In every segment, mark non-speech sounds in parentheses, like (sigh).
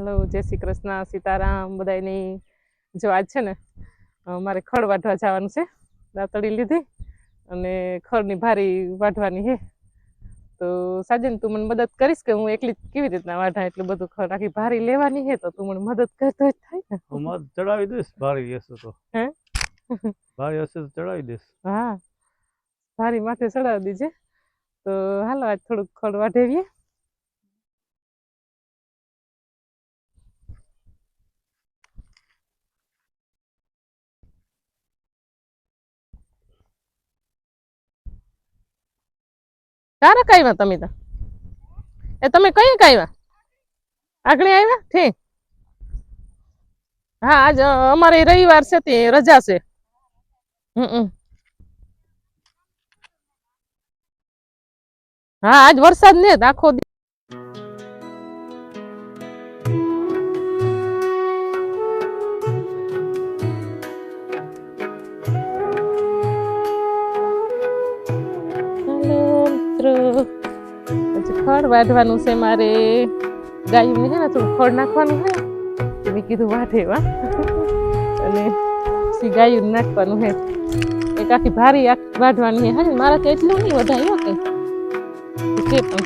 Hello જય શ્રી કૃષ્ણ સીતારામ બધાયની. જો આજ છે ને મારે ખડ વાઢવા જવાનું છે દાતળી લીધી અને ખડની ભારી વાઢવાની છે તો સાજન તું મને મદદ કરીશ કે હું એકલી કેવી રીતના વાઢા એટલું બધું ખડ આખી ભારી લેવાની છે તો તું મને મદદ કરતો જ થાય ને. હું મદદ ચડાવી દઈશ ભારી હશે તો. હે? ભારી હશે તો ચડાવી દઈશ. હા. ભારી માથે ચડાવી દીજે. તો હાલો આજ થોડુંક ખડ વાઢેવીએ ક્યારે કાયવા તમે તો? એ તમે કઈ કાયવા? આગળ આવ્યા? ઠીક. હા, આજ અમારે રવિવાર છે તે, રજા છે. હમ હા, આજ વરસાદ ને આખો આખો મિત્રો પછી ખડ વાઢવાનું છે મારે. ગાયું છે ને, થોડું ખડ નાખવાનું છે મેં કીધું વાઢે વા અને પછી ગાયું નાખવાનું છે. એક આખી ભારી આખી વાઢવાની છે. હા મારા તો એટલું નહીં વધારે કે પણ.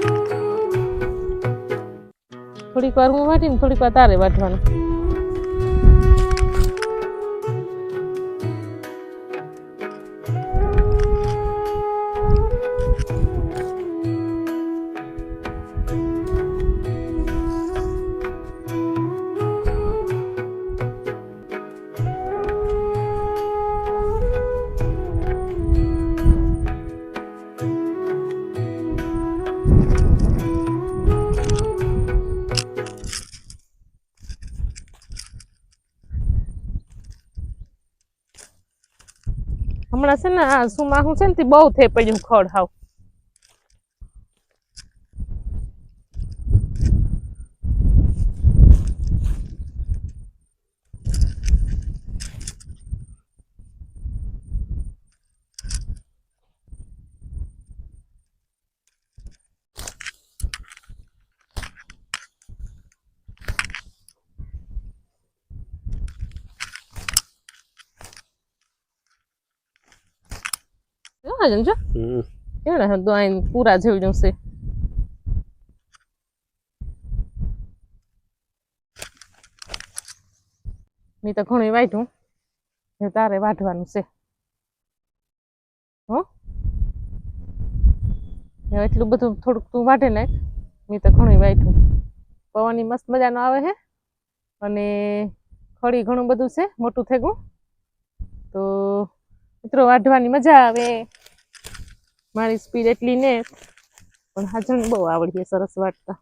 થોડીક વાર હું વાઢીને, થોડીક વાર તારે વાઢવાનું. હમણાં છે ને આ સુમાહું છે ને તે બહુ થઈ પડ્યું ખડ હાવ. જોવા જન જો કેવડા હે દોઈન પૂરા જેવડું છે મેં તો ઘણું વાઢ્યું. એ તારે વાઢવાનું છે. હો? એટલું બધું થોડુંક તું વાઢે નાખ મેં તો ઘણું વાઢ્યું. પવનની મસ્ત મજાનો આવે છે અને ખડી ઘણું બધું છે મોટું થઈ ગયું તો મિત્રો વાઢવાની મજા આવે. મારી સ્પીડ એટલી ને પણ હાજર બહુ આવડીએ સરસ વાટતા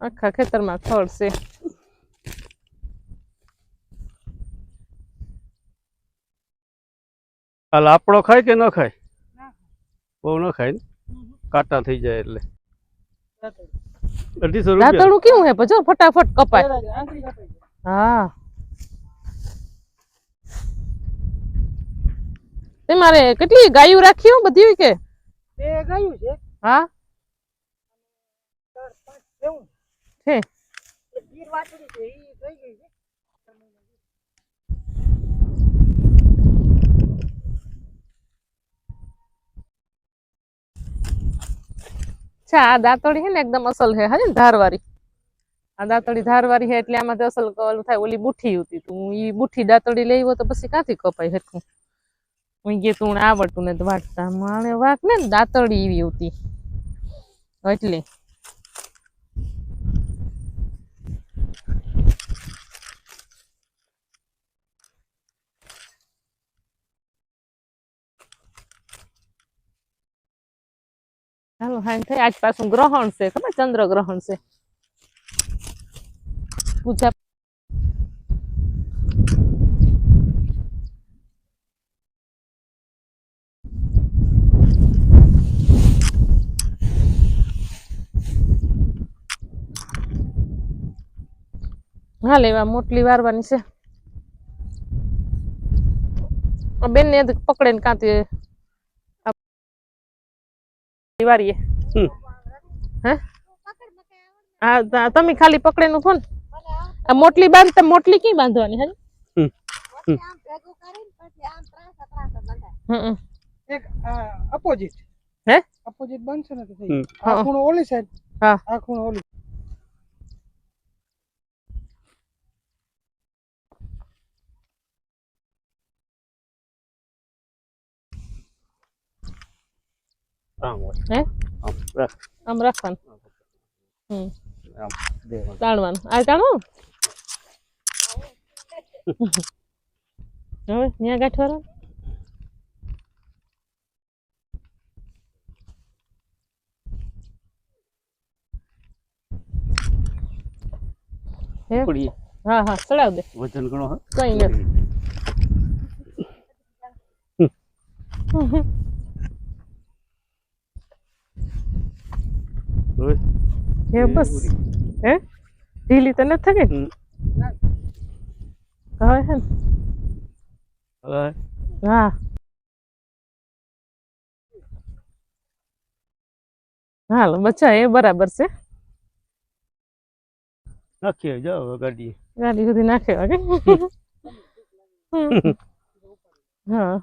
આખા ખેતરમાં ખડ છે આ લાપડો ખાય કે ન ખાય બહુ ન ખાય ને કાંટા થઈ જાય એટલે અઢીસો રૂપિયા દાંતણું કેવું હે જો ફટાફટ કપાય હા તે મારે કેટલી ગાયું રાખી હો બધી હોય કે તે ગાયું છે હા? છે. છે છે અચ્છા આ દાંતળી હે ને એકદમ અસલ હે હા ને, ધારવાળી. આ દાંતળી ધારવાળી હે એટલે આમાં અસલ ઓલું થાય, ઓલી બુઠ્ઠી હતી તું. ઈ બુઠ્ઠી દાંતળી લઈ તો પછી ક્યાંથી કપાય હેઠું હું ગયે તું આવડતું ને વાટતા. માણે વાક ને દાંતળી એવી હતી એટલે હાલો હાઈ થાય. આજ પાછું ગ્રહણ છે. ખબર ચંદ્ર ગ્રહણ છે. પૂજા હા એવા મોટલી વારવાની છે. બેન ને પકડે ને કાંતી વારીએ. હે? હા તમે ખાલી પકડે નું ફોન આ મોટલી બાંધ તમે મોટલી કઈ બાંધવાની હે? એક અપોઝિટ હે? અપોઝિટ બનશે ને તો આ હા. ખૂણો ઓલી સાઈડ હા. આ ખૂણો ઓલી હે આમ રાખ આમ રાખવાનું હમ તાણવાનું આ તાણવું હવે ત્યાં ગાંઠવાનું પકડીએ હા હા ચડાવ દે વજન ઘણો કઈ નથી હે બસ. હે? ઢીલી તો નથી થઈ હમ. હવે હે હવે? હા. હાલો બચ્ચા એ બરાબર છે. નાખીએ જાઓ ગાડી ગાડી સુધી નાખે વાગે (laughs) હા.